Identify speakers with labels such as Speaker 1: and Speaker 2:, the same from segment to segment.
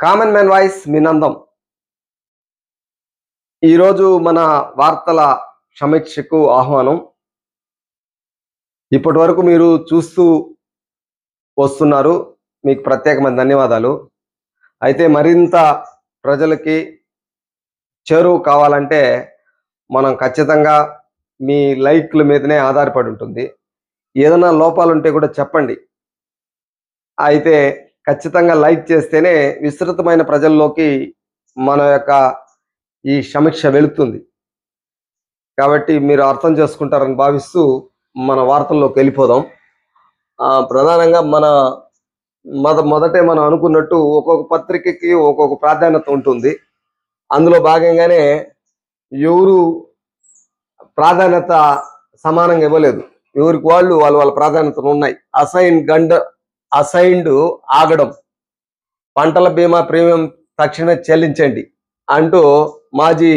Speaker 1: Common man voice మినందం ఈరోజు మన వార్తల సమీక్షకు ఆహ్వానం. ఇప్పటి వరకు మీరు చూస్తూ వస్తున్నారు. మీకు ప్రత్యేకమైన ధన్యవాదాలు. అయితే మరింత ప్రజలకి చేరువు కావాలంటే మనం ఖచ్చితంగా మీ లైక్ల మీదనే ఆధారపడి ఉంటుంది. ఏదైనా లోపాలు ఉంటే కూడా చెప్పండి. అయితే ఖచ్చితంగా లైక్ చేస్తేనే విస్తృతమైన ప్రజల్లోకి మన యొక్క ఈ సమీక్ష వెళుతుంది. కాబట్టి మీరు అర్థం చేసుకుంటారని భావిస్తూ మన వార్తల్లోకి వెళ్ళిపోదాం. ప్రధానంగా మన మొద మొదటే మనం అనుకున్నట్టు ఒక్కొక్క పత్రికకి ఒక్కొక్క ప్రాధాన్యత ఉంటుంది. అందులో భాగంగానే ఎవరు ప్రాధాన్యత సమానంగా ఇవ్వలేదు. ఎవరికి వాళ్ళు వాళ్ళ వాళ్ళ ప్రాధాన్యతలు ఉన్నాయి. అసైన్ గండ అసైన్డ్ ఆగడం. పంటల బీమా ప్రీమియం తక్షణ చెల్లించండి అంటూ మాజీ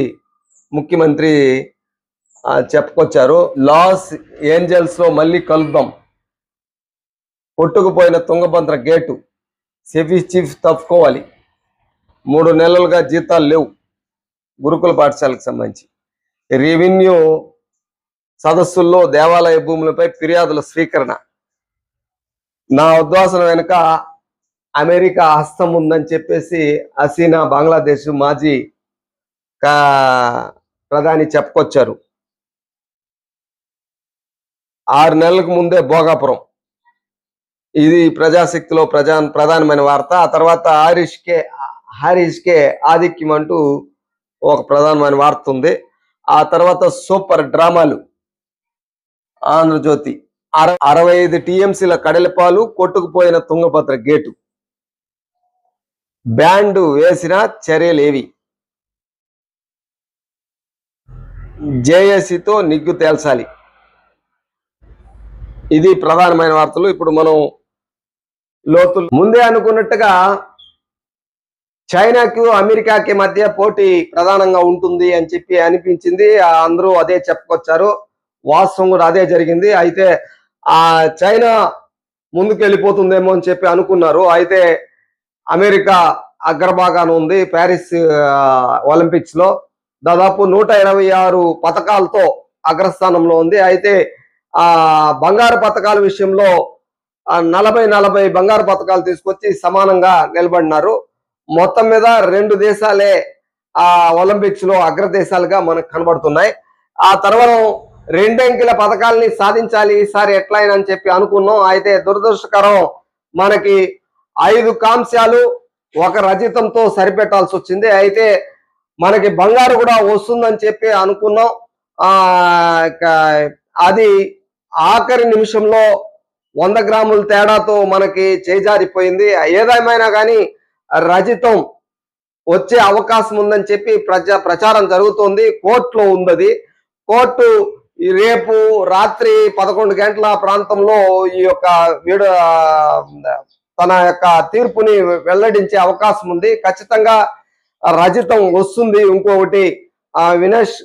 Speaker 1: ముఖ్యమంత్రి చెప్పుకొచ్చారు. లాస్ ఏంజల్స్లో మళ్ళీ కలుద్దాం. కొట్టుకుపోయిన తుంగభద్ర గేటు. సెఫీ చీఫ్ తప్పుకోవాలి. మూడు నెలలుగా జీతాలు లేవు గురుకుల పాఠశాలకు సంబంధించి. రెవెన్యూ సదస్సుల్లో దేవాలయ భూములపై ఫిర్యాదుల స్వీకరణ. నా ఉద్వాసన వెనుక అమెరికా హస్తం ఉందని చెప్పేసి హసీనా బంగ్లాదేశ్ మాజీ కా- ప్రధాని చెప్పుకొచ్చారు. ఆరు నెలలకు ముందే భోగాపురం. ఇది ప్రజాశక్తిలో ప్రజా ప్రధానమైన వార్త. ఆ తర్వాత హారీష్ కే కే ఆధిక్యం అంటూ ఒక ప్రధానమైన వార్త ఉంది. ఆ తర్వాత సూపర్ డ్రామాలు. ఆంధ్రజ్యోతి అరవై ఐదు టీఎంసీల కడలిపాలు కొట్టుకుపోయిన తుంగభద్ర గేటు. బ్యాండ్ వేసిన చర్యలేవి. జేఏసీతో నిగ్గు తేల్చాలి. ఇది ప్రధానమైన వార్తలు. ఇప్పుడు మనం లోతులు. ముందే అనుకున్నట్టుగా చైనాకు అమెరికాకి మధ్య పోటీ ప్రధానంగా ఉంటుంది అని చెప్పి అనిపించింది. అందరూ అదే చెప్పుకొచ్చారు. వాస్తవం కూడా అదే జరిగింది. అయితే ఆ చైనా ముందుకు వెళ్ళిపోతుందేమో అని చెప్పి అనుకున్నారు. అయితే అమెరికా అగ్రభాగాన ఉంది ప్యారిస్ ఒలింపిక్స్లో దాదాపు నూట ఇరవై ఆరు పథకాలతో అగ్రస్థానంలో ఉంది. అయితే ఆ బంగారు పథకాల విషయంలో నలభై నలభై బంగారు పథకాలు తీసుకొచ్చి సమానంగా నిలబడినారు. మొత్తం మీద రెండు దేశాలే ఆ ఒలింపిక్స్లో అగ్రదేశాలుగా మనకు కనబడుతున్నాయి. ఆ తర్వాత రెండంకెల పథకాలని సాధించాలి ఈసారి ఎట్లయినా అని చెప్పి అనుకున్నాం. అయితే దురదృష్టకరం మనకి ఐదు కాంస్యాలు ఒక రజితంతో సరిపెట్టాల్సి వచ్చింది. అయితే మనకి బంగారు కూడా వస్తుందని చెప్పి అనుకున్నాం. అది ఆఖరి నిమిషంలో వంద గ్రాముల తేడాతో మనకి చేజారిపోయింది. ఏదేమైనా కానీ రజితం వచ్చే అవకాశం ఉందని చెప్పి ప్రజా ప్రచారం జరుగుతోంది. కోర్టులో ఉంది అది కోర్టు ఈ రేపు రాత్రి పదకొండు గంటల ప్రాంతంలో ఈ యొక్క వీడు తన యొక్క తీర్పుని వెల్లడించే అవకాశం ఉంది. ఖచ్చితంగా రజితం వస్తుంది. ఇంకొకటి ఆ వినేష్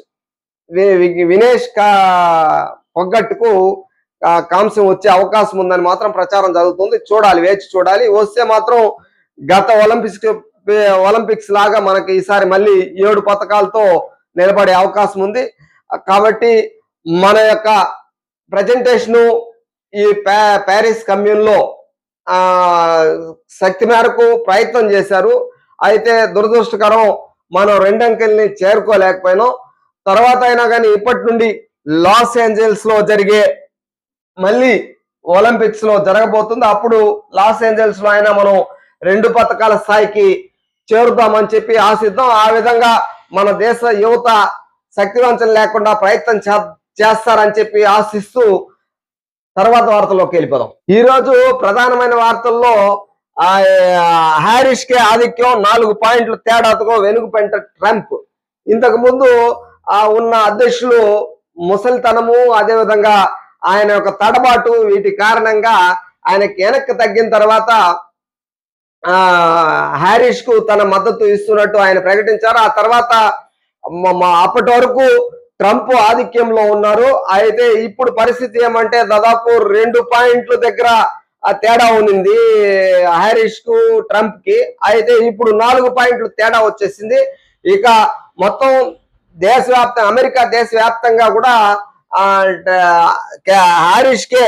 Speaker 1: వి- వినేష్ కా పొగ్గట్టుకు ఆ, కాంస్యం వచ్చే అవకాశం ఉందని మాత్రం ప్రచారం జరుగుతుంది. చూడాలి వేచి చూడాలి. వస్తే మాత్రం గత ఒలింపిక్స్ ఒలింపిక్స్ లాగా మనకి ఈసారి మళ్ళీ ఏడు పథకాలతో నిలబడే అవకాశం ఉంది. కాబట్టి మన యొక్క ప్రజెంటేషను ఈ ప్యా- ప్యారిస్ కమ్యూన్లో శక్తి మేరకు ప్రయత్నం చేశారు. అయితే దురదృష్టకరం మనం రెండంకెల్ని చేరుకోలేకపోయినాం. తర్వాత అయినా కానీ ఇప్పటి నుండి లాస్ ఏంజల్స్లో జరిగే మళ్ళీ ఒలింపిక్స్లో జరగబోతుంది. అప్పుడు లాస్ ఏంజల్స్లో అయినా మనం రెండు పథకాల స్థాయికి చేరుతామని చెప్పి ఆశిద్దాం. ఆ విధంగా మన దేశ యువత శక్తివంచన లేకుండా ప్రయత్నం చే- చేస్తారని చెప్పి ఆశిస్తూ తర్వాత వార్తల్లోకి వెళ్ళిపోదాం. ఈ రోజు ప్రధానమైన వార్తల్లో ఆ హారిస్ కే ఆధిక్యం నాలుగు పాయింట్లు తేడాతో వెనుకపెంట ట్రంప్. ఇంతకు ముందు ఆ ఉన్న అధ్యక్షులు ముసలితనము అదేవిధంగా ఆయన యొక్క తడబాటు వీటి కారణంగా ఆయనకి వెనక్కి తగ్గిన తర్వాత ఆ హారిస్కు తన మద్దతు ఇస్తున్నట్టు ఆయన ప్రకటించారు. ఆ తర్వాత అప్పటి వరకు ట్రంప్ ఆధిక్యంలో ఉన్నారు. అయితే ఇప్పుడు పరిస్థితి ఏమంటే దాదాపు రెండు పాయింట్ల దగ్గర తేడా ఉన్నింది హారిస్కు ట్రంప్కి అయితే ఇప్పుడు నాలుగు పాయింట్లు తేడా వచ్చేసింది. ఇక మొత్తం దేశవ్యాప్తంగా అమెరికా దేశవ్యాప్తంగా కూడా హారిస్ కే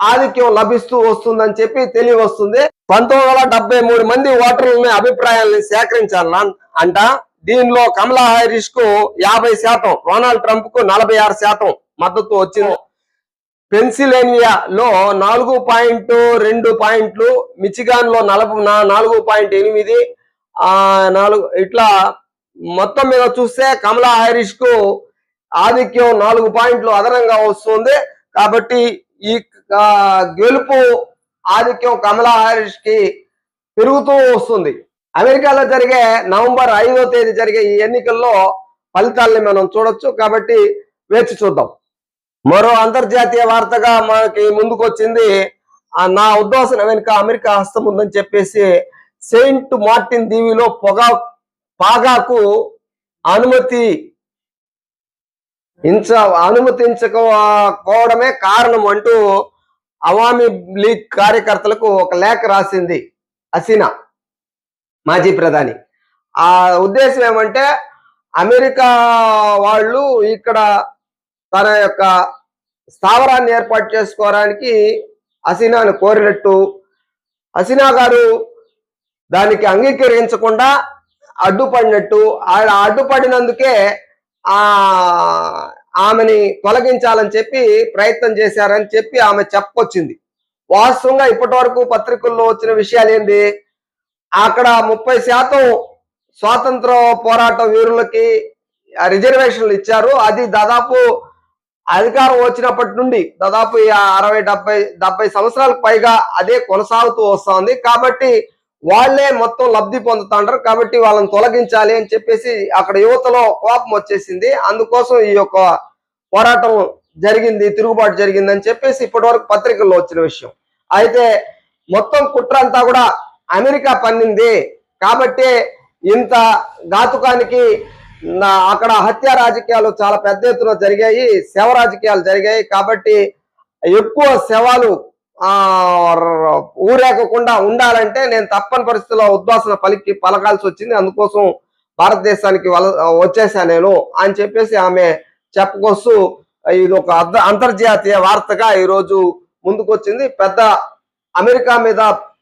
Speaker 1: ఆధిక్యం లభిస్తూ వస్తుందని చెప్పి తెలియవస్తుంది. పంతొమ్మిది మూడు మంది ఓటర్లని అభిప్రాయాలను సేకరించాలన్న అంట దీనిలో కమలా హారిస్కు యాభై శాతం డొనాల్డ్ ట్రంప్కు నలభై ఆరు శాతం మద్దతు వచ్చింది. పెన్సిలేనియాలో నాలుగు పాయింట్ రెండు పాయింట్లు మిచిగాన్లో నలభై నాలుగు పాయింట్ ఎనిమిది ఆ నాలుగు ఇట్లా మొత్తం మీద చూస్తే కమలా హారిస్కు ఆధిక్యం నాలుగు పాయింట్లు అదనంగా వస్తుంది. కాబట్టి ఈ గెలుపు ఆధిక్యం కమలా హారిస్కి పెరుగుతూ వస్తుంది. అమెరికాలో జరిగే నవంబర్ ఐదో తేదీ జరిగే ఈ ఎన్నికల్లో ఫలితాలని మనం చూడొచ్చు. కాబట్టి వేచి చూద్దాం. మరో అంతర్జాతీయ వార్తగా మనకి ముందుకొచ్చింది. ఆ నా ఉద్వాసన వెనుక అమెరికా హస్తం ఉందని చెప్పేసి సెయింట్ మార్టిన్ దీవిలో పొగా పాగాకు అనుమతి ఇంచ అనుమతించకపోవడమే కారణం అంటూ అవామీ లీగ్ కార్యకర్తలకు ఒక లేఖ రాసింది. హసీనా మాజీ ప్రధాని. ఆ ఉద్దేశం ఏమంటే అమెరికా వాళ్ళు ఇక్కడ తన యొక్క స్థావరాన్ని ఏర్పాటు చేసుకోవడానికి హసీనాను కోరినట్టు. హసీనా గారు దానికి అంగీకరించకుండా అడ్డుపడినట్టు. ఆయన అడ్డుపడినందుకే ఆ ఆమెని తొలగించాలని చెప్పి ప్రయత్నం చేశారని చెప్పి ఆమె చెప్పుకొచ్చింది వాస్తవంగా ఇప్పటి వరకు పత్రికల్లో వచ్చిన విషయాలు ఏంది అక్కడ ముప్పై శాతం స్వాతంత్ర పోరాట వీరులకి రిజర్వేషన్లు ఇచ్చారు. అది దాదాపు అధికారం వచ్చినప్పటి నుండి దాదాపు అరవై డెబ్బై డెబ్బై సంవత్సరాలకు పైగా అదే కొనసాగుతూ వస్తుంది. కాబట్టి వాళ్ళే మొత్తం లబ్ధి పొందుతుంటారు. కాబట్టి వాళ్ళని తొలగించాలి అని చెప్పేసి అక్కడ యువతలో కోపం వచ్చేసింది. అందుకోసం ఈ యొక్క పోరాటం జరిగింది తిరుగుబాటు జరిగింది అని చెప్పేసి ఇప్పటి వరకు పత్రికల్లో వచ్చిన విషయం. అయితే మొత్తం కుట్ర అంతా కూడా అమెరికా పన్నింది కాబట్టి ఇంత ఘాతుకానికి అక్కడ హత్య రాజకీయాలు చాలా పెద్ద ఎత్తున జరిగాయి శవ రాజకీయాలు జరిగాయి. కాబట్టి ఎక్కువ శవాలు ఊరేకకుండా ఊరేగకుండా ఉండాలంటే నేను తప్పని పరిస్థితుల్లో ఉద్వాసన పలికి పలకాల్సి వచ్చింది. అందుకోసం భారతదేశానికి వల వచ్చేసా నేను అని చెప్పేసి ఆమె చెప్పుకొస్తూ ఇది ఒక అంతర్జాతీయ వార్తగా ఈరోజు ముందుకొచ్చింది. పెద్ద అమెరికా మీద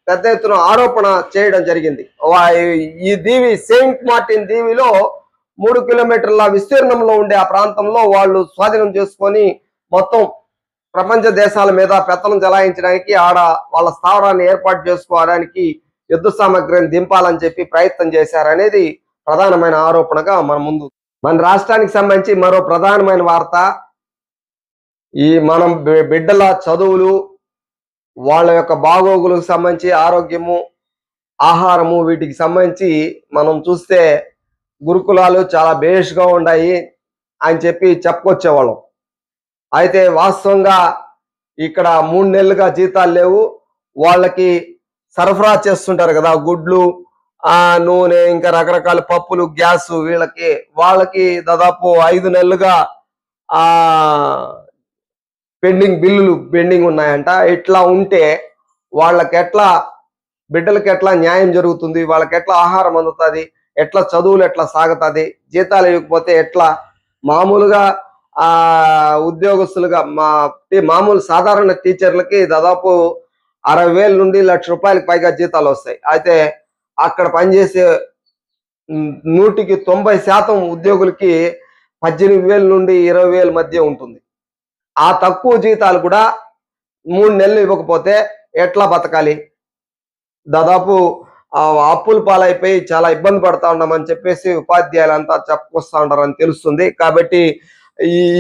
Speaker 1: పెద్ద ఎత్తున ఆరోపణ చేయడం జరిగింది. ఈ దీవి సెయింట్ మార్టిన్ దీవిలో మూడు కిలోమీటర్ల విస్తీర్ణంలో ఉండే ఆ ప్రాంతంలో వాళ్ళు స్వాధీనం చేసుకొని మొత్తం ప్రపంచ దేశాల మీద పెత్తనం జలాయించడానికి ఆడ వాళ్ళ స్థావరాన్ని ఏర్పాటు చేసుకోవడానికి యుద్ధ సామగ్రిని దింపాలని చెప్పి ప్రయత్నం చేశారనేది ప్రధానమైన ఆరోపణగా మన ముందు మన రాష్ట్రానికి సంబంధించి మరో ప్రధానమైన వార్త. ఈ మనం బిడ్డల చదువులు వాళ్ళ యొక్క బాగోగులకు సంబంధించి ఆరోగ్యము ఆహారము వీటికి సంబంధించి మనం చూస్తే గురుకులాలు చాలా బేష్గా ఉన్నాయి అని చెప్పి చెప్పుకొచ్చేవాళ్ళం. అయితే వాస్తవంగా ఇక్కడ మూడు నెలలుగా జీతాలు లేవు. వాళ్ళకి సరఫరా చేస్తుంటారు కదా గుడ్లు నూనె ఇంకా రకరకాల పప్పులు గ్యాస్ వీళ్ళకి వాళ్ళకి దాదాపు ఐదు నెలలుగా ఆ పెండింగ్ బిల్లులు పెండింగ్ ఉన్నాయంట. ఇట్లా ఉంటే వాళ్ళకి ఎట్లా బిడ్డలకి ఎట్లా న్యాయం జరుగుతుంది వాళ్ళకి ఎట్లా ఆహారం అందుతుంది ఎట్లా చదువులు ఎట్లా సాగుతుంది జీతాలు ఇవ్వకపోతే ఎట్లా? మామూలుగా ఆ ఉద్యోగస్తులుగా మా మామూలు సాధారణ టీచర్లకి దాదాపు అరవై వేల నుండి లక్ష రూపాయలకు పైగా జీతాలు వస్తాయి. అయితే అక్కడ పనిచేసే నూటికి తొంభై శాతం ఉద్యోగులకి పద్దెనిమిది వేల నుండి ఇరవై వేల మధ్య ఉంటుంది. ఆ తక్కువ జీతాలు కూడా మూడు నెలలు ఇవ్వకపోతే ఎట్లా బతకాలి? దాదాపు అప్పుల పాలైపోయి చాలా ఇబ్బంది పడతా ఉన్నామని చెప్పేసి ఉపాధ్యాయులంతా చెప్పుకొస్తా ఉంటారని తెలుస్తుంది. కాబట్టి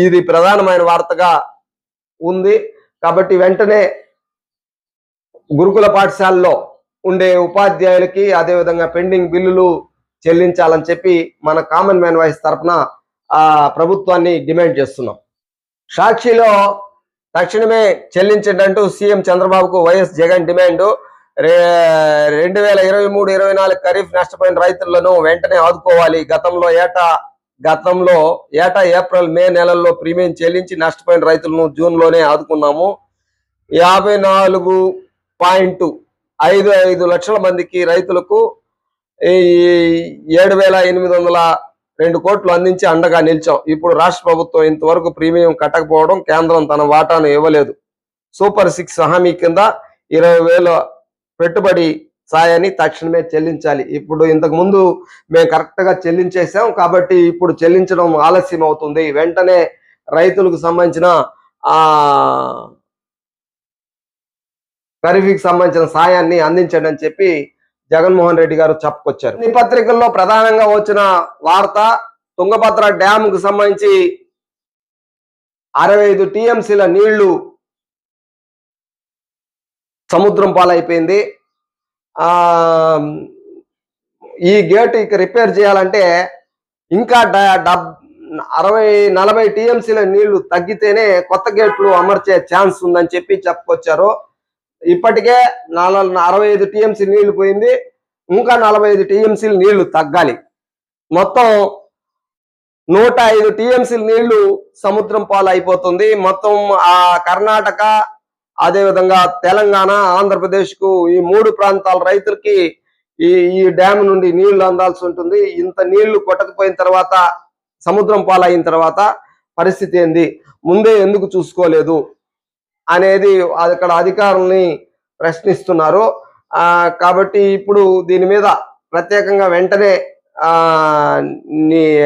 Speaker 1: ఇది ప్రధానమైన వార్తగా ఉంది. కాబట్టి వెంటనే గురుకుల పాఠశాలలో ఉండే ఉపాధ్యాయులకి అదేవిధంగా పెండింగ్ బిల్లులు చెల్లించాలని చెప్పి మన కామన్ మ్యాన్ వాయిస్ తరఫున ఆ ప్రభుత్వాన్ని డిమాండ్ చేస్తున్నాం. సాక్షిలో తక్షణమే చెల్లించండి అంటూ సీఎం చంద్రబాబుకు వైఎస్ జగన్ డిమాండ్. రే రెండు వేల ఇరవై మూడు ఇరవై నాలుగు ఖరీఫ్ నష్టపోయిన రైతులను వెంటనే ఆదుకోవాలి. గతంలో ఏటా గతంలో ఏటా ఏప్రిల్ మే నెలల్లో ప్రీమియం చెల్లించి నష్టపోయిన రైతులను జూన్లోనే ఆదుకున్నాము. యాభై నాలుగు పాయింట్ ఐదు ఐదు లక్షల మందికి రైతులకు ఈ ఏడు వేల ఎనిమిది వందల రెండు కోట్లు అందించి అండగా నిలిచాం. ఇప్పుడు రాష్ట్ర ప్రభుత్వం ఇంతవరకు ప్రీమియం కట్టకపోవడం కేంద్రం తన వాటాను ఇవ్వలేదు. సూపర్ సిక్స్ హామీ కింద ఇరవై వేల పెట్టుబడి సాయాన్ని తక్షణమే చెల్లించాలి. ఇప్పుడు ఇంతకు ముందు మేము కరెక్ట్గా చెల్లించేసాం కాబట్టి ఇప్పుడు చెల్లించడం ఆలస్యం అవుతుంది. వెంటనే రైతులకు సంబంధించిన ఖరీఫ్కి సంబంధించిన సాయాన్ని అందించండి అని చెప్పి జగన్మోహన్ రెడ్డి గారు చెప్పుకొచ్చారు. ఈ పత్రికల్లో ప్రధానంగా వచ్చిన వార్త తుంగభద్ర డ్యామ్కు సంబంధించి అరవై ఐదు టీఎంసీల నీళ్ళు సముద్రం పాలైపోయింది. ఆ ఈ గేట్ ఇక రిపేర్ చేయాలంటే ఇంకా డ- డబ్ అరవై నలభై టీఎంసీల నీళ్ళు తగ్గితేనే కొత్త గేట్లు అమర్చే ఛాన్స్ ఉందని చెప్పి చెప్పుకొచ్చారు. ఇప్పటికే నాలుగు అరవై ఐదు టీఎంసీ నీళ్ళు పోయింది. ఇంకా నలభై ఐదు టీఎంసీలు నీళ్ళు తగ్గాలి. మొత్తం నూట ఐదు టీఎంసీల నీళ్ళు సముద్రం పాలు అయిపోతుంది. మొత్తం ఆ కర్ణాటక అదేవిధంగా తెలంగాణ ఆంధ్రప్రదేశ్కు ఈ మూడు ప్రాంతాల రైతులకి ఈ ఈ డ్యామ్ నుండి నీళ్ళు అందాల్సి ఉంటుంది. ఇంత నీళ్ళు కొట్టకపోయిన తర్వాత సముద్రం పాలైన తర్వాత పరిస్థితి ఏంది? ముందే ఎందుకు చూసుకోలేదు? అనేది అక్కడ అధికారుల్ని ప్రశ్నిస్తున్నారు. కాబట్టి ఇప్పుడు దీని మీద ప్రత్యేకంగా వెంటనే నీ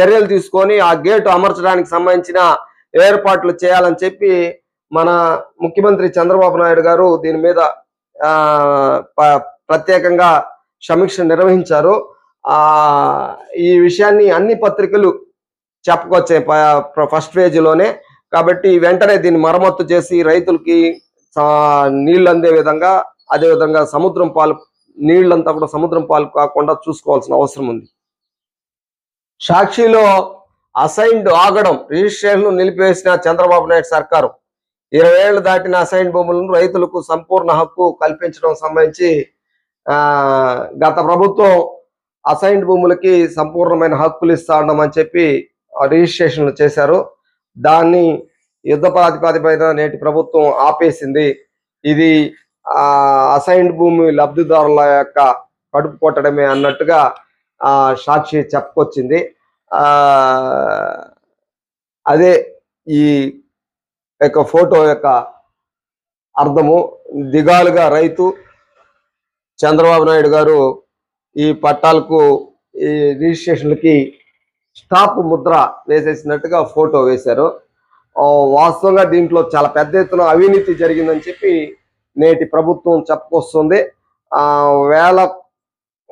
Speaker 1: చర్యలు తీసుకొని ఆ గేటు అమర్చడానికి సంబంధించిన ఏర్పాట్లు చేయాలని చెప్పి మన ముఖ్యమంత్రి చంద్రబాబు నాయుడు గారు దీని మీద ప- ప్రత్యేకంగా సమీక్ష నిర్వహించారు. ఆ ఈ విషయాన్ని అన్ని పత్రికలు చెప్పుకొచ్చాయి ప- ఫస్ట్ పేజీలోనే కాబట్టి వెంటనే దీన్ని మరమ్మత్తు చేసి రైతులకి నీళ్ళు నీళ్ళు అందే విధంగా అదే విధంగా సముద్రం పాలు నీళ్ళంతా కూడా సముద్రం పాలు కాకుండా చూసుకోవాల్సిన అవసరం ఉంది. సాక్షిలో అసైన్డ్ ఆగడం రిజిస్ట్రేషన్ నిలిపివేసిన చంద్రబాబు నాయుడు సర్కారు. ఇరవై ఏళ్ళు దాటిన అసైన్ భూములను రైతులకు సంపూర్ణ హక్కు కల్పించడం సంబంధించి ఆ గత ప్రభుత్వం అసైన్డ్ భూములకి సంపూర్ణమైన హక్కులు ఇస్తా ఉండమని చెప్పి రిజిస్ట్రేషన్లు చేశారు. దాన్ని యుద్ధ ప్రాతిపదికన నేటి ప్రభుత్వం ఆపేసింది. ఇది అసైన్డ్ భూమి లబ్ధిదారుల యొక్క కడుపు కొట్టడమే అన్నట్టుగా సాక్షి చెప్పుకొచ్చింది. అదే ఈ యొక్క ఫోటో యొక్క అర్థము. దిగాలుగా రైతు చంద్రబాబు నాయుడు గారు ఈ పట్టాలకు ఈ రిజిస్ట్రేషన్లకి స్టాప్ ముద్ర వేసేసినట్టుగా ఫోటో వేశారు. వాస్తవంగా దీంట్లో చాలా పెద్ద ఎత్తున అవినీతి జరిగిందని చెప్పి నేటి ప్రభుత్వం చెప్పుకొస్తుంది. ఆ వేల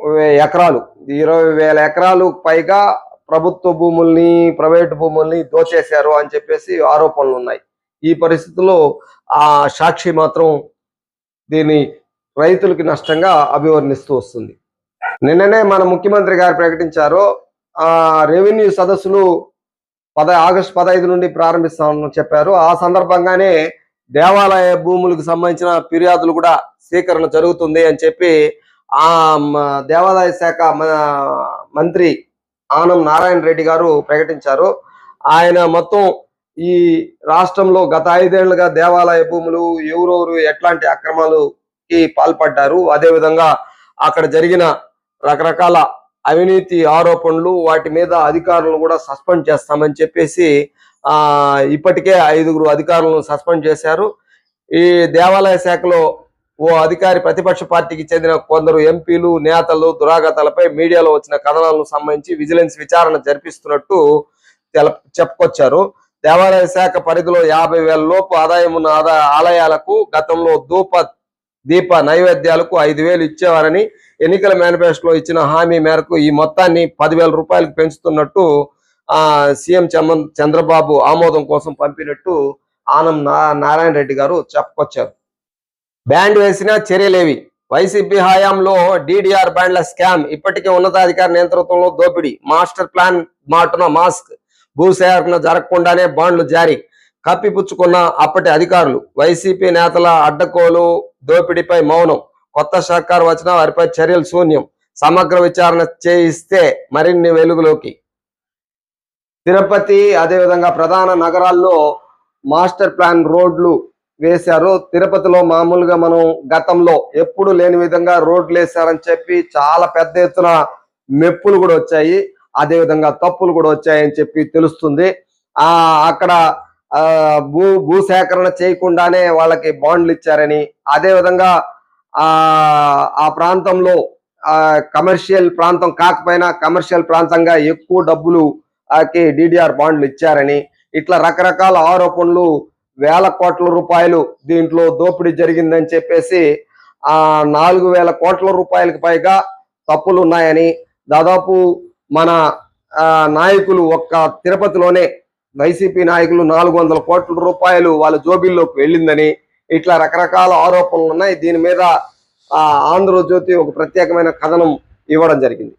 Speaker 1: వే- ఎకరాలు ఇరవై వేల ఎకరాలు పైగా ప్రభుత్వ భూముల్ని ప్రైవేటు భూముల్ని దోచేశారు అని చెప్పేసి ఆరోపణలు ఉన్నాయి. ఈ పరిస్థితుల్లో ఆ సాక్షి మాత్రం దీన్ని రైతులకి నష్టంగా అభివర్ణిస్తూ వస్తుంది. నిన్ననే మన ముఖ్యమంత్రి గారు ప్రకటించారు రెవెన్యూ సదస్సులు పద ఆగస్టు పదహైదు నుండి ప్రారంభిస్తామని చెప్పారు. ఆ సందర్భంగానే దేవాలయ భూములకు సంబంధించిన ఫిర్యాదులు కూడా స్వీకరణ జరుగుతుంది అని చెప్పి ఆ దేవాదాయ శాఖ మంత్రి ఆనం నారాయణ రెడ్డి గారు ప్రకటించారు. ఆయన మొత్తం ఈ రాష్ట్రంలో గత ఐదేళ్ళుగా దేవాలయ భూములు ఎవరెవరు ఎట్లాంటి అక్రమాలుకి పాల్పడ్డారు అదే విధంగా అక్కడ జరిగిన రకరకాల అవినీతి ఆరోపణలు వాటి మీద అధికారులను కూడా సస్పెండ్ చేస్తామని చెప్పేసి ఆ ఇప్పటికే ఐదుగురు అధికారులను సస్పెండ్ చేశారు. ఈ దేవాలయ శాఖలో ఓ అధికారి ప్రతిపక్ష పార్టీకి చెందిన కొందరు ఎంపీలు నేతలు దురాగతాలపై మీడియాలో వచ్చిన కథనాలను సంబంధించి విజిలెన్స్ విచారణ జరిపిస్తున్నట్టు తెల చెప్పుకొచ్చారు. దేవాలయ శాఖ పరిధిలో యాభై వేల లోపు ఆదాయం ఉన్న ఆదాయ ఆలయాలకు గతంలో ధూప దీప నైవేద్యాలకు ఐదు వేలు ఇచ్చేవారని ఎన్నికల మేనిఫెస్టోలో ఇచ్చిన హామీ మేరకు ఈ మొత్తాన్ని పదివేల రూపాయలకు పెంచుతున్నట్టు సీఎం చంద్రబాబు ఆమోదం కోసం పంపినట్టు ఆనం నారాయణ రెడ్డి గారు చెప్పుకొచ్చారు. బ్యాండ్ వేసిన చర్యలేవి. వైసీపీ హయాంలో డిడిఆర్ బ్యాండ్ల స్కామ్. ఇప్పటికే ఉన్నతాధికారి నేతృత్వంలో దోపిడీ. మాస్టర్ ప్లాన్ మాటున మాస్క్. భూసేకరణ జరగకుండానే బాండ్లు జారీ. కప్పిపుచ్చుకున్న అప్పటి అధికారులు. వైసీపీ నేతల అడ్డకోలు దోపిడీపై మౌనం. కొత్త సర్కార్ వచ్చిన వారిపై చర్యలు శూన్యం. సమగ్ర విచారణ చేయిస్తే మరిన్ని వెలుగులోకి. తిరుపతి అదేవిధంగా ప్రధాన నగరాల్లో మాస్టర్ ప్లాన్ రోడ్లు వేశారు. తిరుపతిలో మామూలుగా మనం గతంలో ఎప్పుడు లేని విధంగా రోడ్లు వేశారని చెప్పి చాలా పెద్ద ఎత్తున మెప్పులు కూడా వచ్చాయి. అదేవిధంగా తప్పులు కూడా వచ్చాయని చెప్పి తెలుస్తుంది. ఆ అక్కడ భూ భూ భూసేకరణ చేయకుండానే వాళ్ళకి బాండ్లు ఇచ్చారని అదేవిధంగా ఆ ఆ ప్రాంతంలో కమర్షియల్ ప్రాంతం కాకపోయినా కమర్షియల్ ప్రాంతంగా ఎక్కువ డబ్బులు ఆకి డిడిఆర్ బాండ్లు ఇచ్చారని ఇట్లా రకరకాల ఆరోపణలు వేల కోట్ల రూపాయలు దీంట్లో దోపిడీ జరిగిందని చెప్పేసి ఆ నాలుగు వేల కోట్ల రూపాయలకు పైగా తప్పులు ఉన్నాయని దాదాపు మన నాయకులు ఒక్క తిరుపతిలోనే వైసీపీ నాయకులు నాలుగు వందల కోట్ల రూపాయలు వాళ్ళ జోబీల్లోకి వెళ్ళిందని ఇట్లా రకరకాల ఆరోపణలు ఉన్నాయి. దీని మీద ఆ ఆంధ్రజ్యోతి ఒక ప్రత్యేకమైన కథనం ఇవ్వడం జరిగింది.